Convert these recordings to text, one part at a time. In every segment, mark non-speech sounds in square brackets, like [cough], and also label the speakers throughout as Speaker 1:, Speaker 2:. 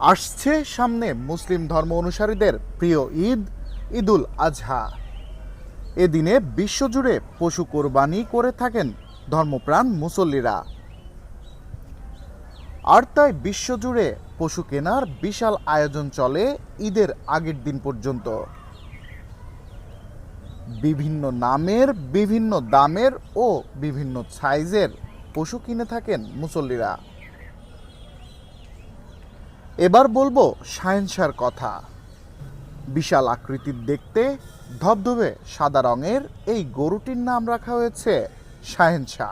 Speaker 1: আসছে সামনে মুসলিম ধর্ম অনুসারীদের প্রিয় ঈদ, ঈদুল আজহা। এদিনে বিশ্বজুড়ে পশু কোরবানি করে থাকেন ধর্মপ্রাণ মুসল্লিরা। আর তাই বিশ্বজুড়ে পশু কেনার বিশাল আয়োজন চলে ঈদের আগের দিন পর্যন্ত। বিভিন্ন নামের, বিভিন্ন দামের ও বিভিন্ন সাইজের পশু কিনে থাকেন মুসল্লিরা। এবার বলব সায়েন্সার কথা। বিশাল আকৃতির দেখতে ধবধবে সাদা রঙের এই গরুটির নাম রাখা হয়েছে সাহেনশা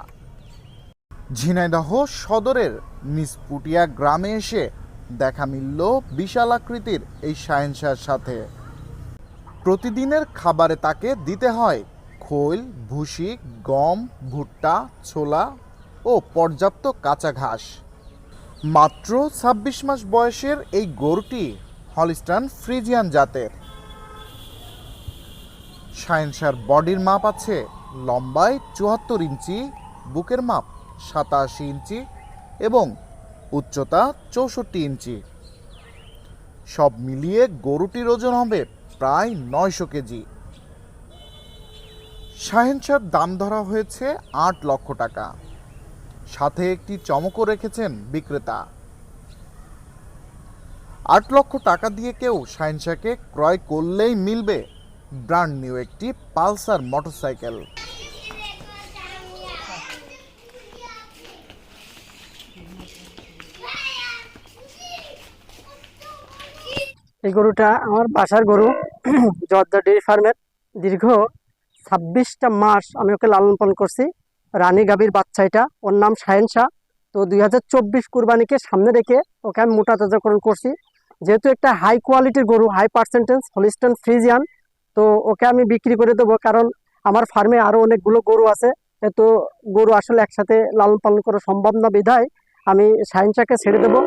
Speaker 1: ঝিনাইদহ সদরের মিসপুটিয়া গ্রামে এসে দেখা মিলল বিশাল আকৃতির এই সাহেনশার সাথে। প্রতিদিনের খাবারে তাকে দিতে হয় খৈল, ভুসি, গম, ভুট্টা, ছোলা ও পর্যাপ্ত কাঁচা ঘাস। মাত্র ছাব্বিশ মাস বয়সের এই গরুটি হলিস্টান ফ্রিজিয়ান জাতের। সায়েন্সার বডির মাপ আছে লম্বায় চুয়াত্তর ইঞ্চি, বুকের মাপ সাতাশি ইঞ্চি এবং উচ্চতা চৌষট্টি ইঞ্চি। সব মিলিয়ে গরুটির ওজন হবে প্রায় নয়শো কেজি। শাহেনশার দাম ধরা হয়েছে আট লক্ষ টাকা। সাথে একটি চমকও রেখেছেন বিক্রেতা। আট লক্ষ টাকা দিয়ে কেউ শাহিনশাকে ক্রয় করলেই মিলবে ব্র্যান্ড নিউ একটি পালসার মোটরসাইকেল।
Speaker 2: এই গরুটা আমার বাসার গরু, [clears throat] জর্দা ডেয়ারি ফার্মের। দীর্ঘ ছাব্বিশটা মাস আমি ওকে লালন পালন করছি। রানী গাভীর বাচ্চা এটা। ওর নাম সায়েন শাহ। তো দুই হাজার চব্বিশ কুরবানিকে সামনে রেখে ওকে আমি মোটা তাজাকরণ করছি। যেহেতু একটা হাই কোয়ালিটির গরু হাই পার্সেন্টেজ হলিস্টন ফ্রিজিয়ান তো ওকে আমি বিক্রি করে দেবো কারণ আমার ফার্মে আরও অনেকগুলো গরু আছে। তো গরু আসলে একসাথে লালন পালন করা সম্ভব না, বিধায় আমি সায়েন্সাকে ছেড়ে দেবো।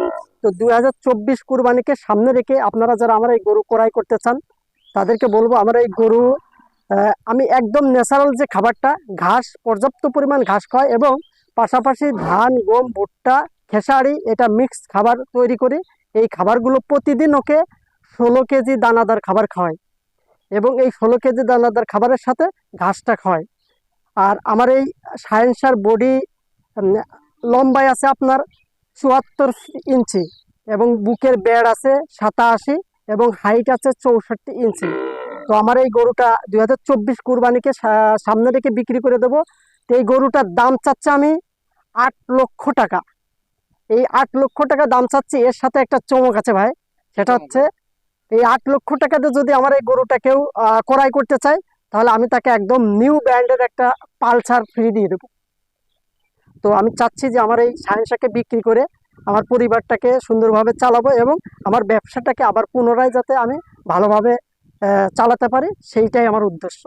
Speaker 2: তো দুই হাজার চব্বিশ কুরবানিকে সামনে রেখে আপনারা যারা আমার এই গরু ক্রয় করতে চান, তাদেরকে বলব আমার এই গরু আমি একদম ন্যাচারাল যে খাবারটা, ঘাস, পর্যাপ্ত পরিমাণ ঘাস খায় এবং পাশাপাশি ধান, গম, ভুট্টা, খেসারি, এটা মিক্স খাবার তৈরি করি। এই খাবারগুলো প্রতিদিন ওকে ষোলো কেজি দানাদার খাবার খাওয়াই এবং এই ষোলো কেজি দানাদার খাবারের সাথে ঘাসটা খাওয়াই। আর আমার এই সায়েন্সার বডি লম্বায় আছে আপনার চুয়াত্তর ইঞ্চি এবং বুকের বেড় আছে সাতাশি এবং হাইট আছে চৌষট্টি ইঞ্চি। তো আমার এই গরুটা দুই হাজার চব্বিশ কুরবানিকে সামনে রেখে বিক্রি করে দেবো। তো এই গরুটার দাম চাচ্ছে আমি আট লক্ষ টাকা। এই আট লক্ষ টাকা দাম চাচ্ছি এর সাথে একটা চমক আছে ভাই সেটা হচ্ছে এই আট লক্ষ টাকাতে যদি আমার এই গরুটা কেউ ক্রয় করতে চায় তাহলে আমি তাকে একদম নিউ ব্র্যান্ডের একটা পালসার ফ্রি দিয়ে দেবো। তো আমি চাচ্ছি যে আমার এই সায়েন্সাকে বিক্রি করে আমার পরিবারটাকে সুন্দরভাবে চালাবো এবং আমার ব্যবসাটাকে আবার পুনরায় যাতে আমি ভালোভাবে চালাতে পারি সেইটাই আমার উদ্দেশ্য।